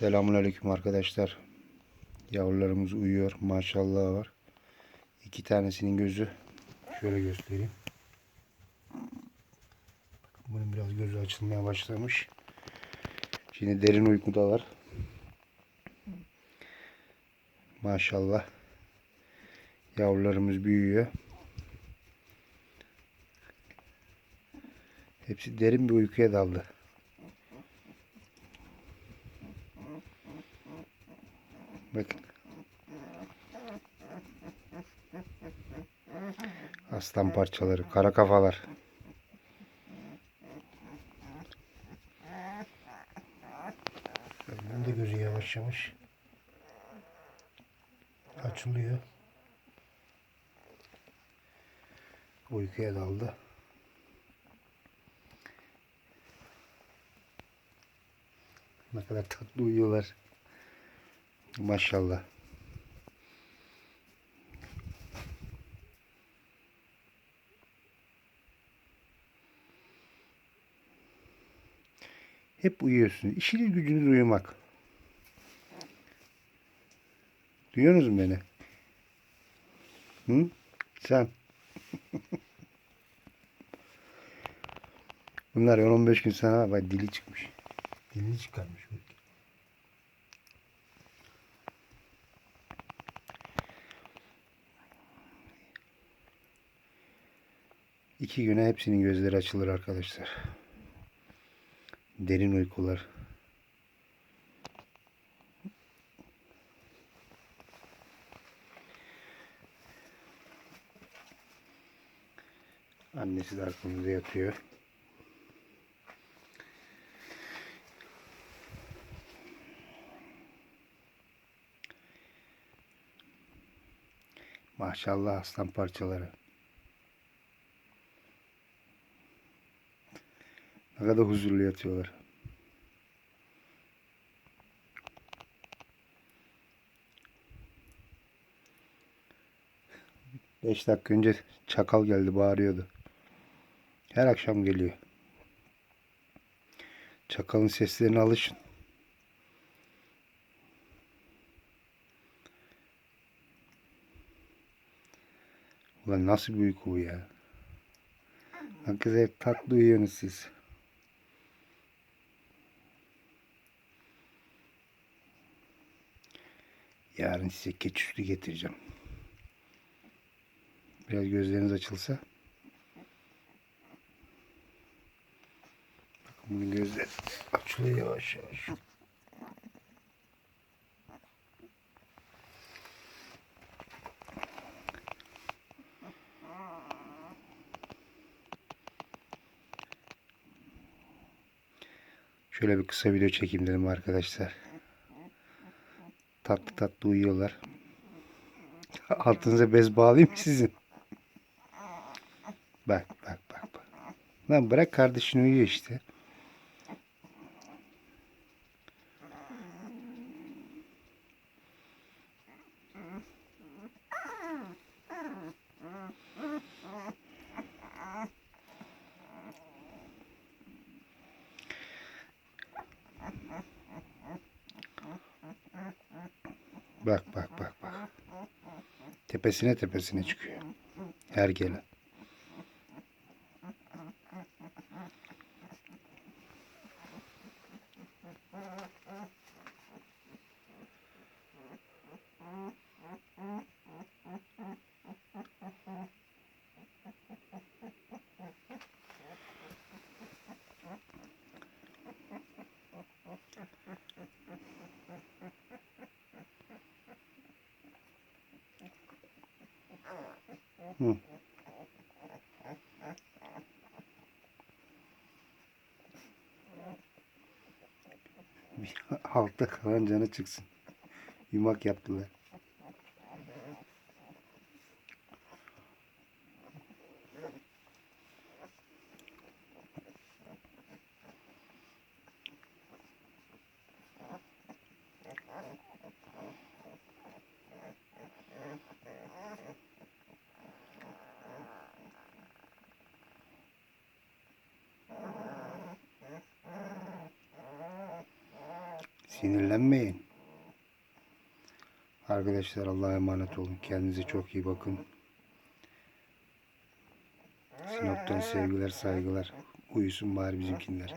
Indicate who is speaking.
Speaker 1: Selamun Aleyküm arkadaşlar. Yavrularımız uyuyor. Maşallah var. İki tanesinin gözü. Şöyle göstereyim. Bunun biraz gözü açılmaya başlamış. Şimdi derin uykudalar. Maşallah. Yavrularımız büyüyor. Hepsi derin bir uykuya daldı. Bakın. Aslan parçaları, kara kafalar. Bunun da gözü yavaş yavaş açılıyor. Uykuya daldı. Ne kadar tatlı uyuyorlar. Maşallah. Hep uyuyorsunuz. İşiniz gücünüz uyumak. Duyuyorsunuz mu beni? Hı? Sen. Bunlar 15 gün sonra bak dili çıkmış. Dilini çıkarmış. İki güne hepsinin gözleri açılır arkadaşlar. Derin uykular. Annesi de arkamızda yatıyor. Maşallah aslan parçaları. Ne kadar huzurlu yatıyorlar. Beş dakika önce çakal geldi bağırıyordu. Her akşam geliyor. Çakalın seslerine alışın. Ulan nasıl bir uyku bu ya? Hakikaten tatlı uyuyorsunuz siz. Yarın size keçüslü getireceğim. Biraz gözleriniz açılsa. Bakın bunun gözleri açılıyor yavaş yavaş. Şöyle bir kısa video çekeyim dedim arkadaşlar. Tatlı tatlı uyuyorlar. Altınıza bez bağlayayım sizin? Bak bak bak bak. Lan bırak kardeşin uyuyor işte. Bak bak bak bak. Tepesine tepesine çıkıyor. Her gelen. Hı. Altta kalan canı çıksın. Yumak yaptılar. Sinirlenmeyin. Arkadaşlar Allah'a emanet olun. Kendinize çok iyi bakın. Sinop'tan sevgiler, saygılar. Uyusun bari bizimkinler.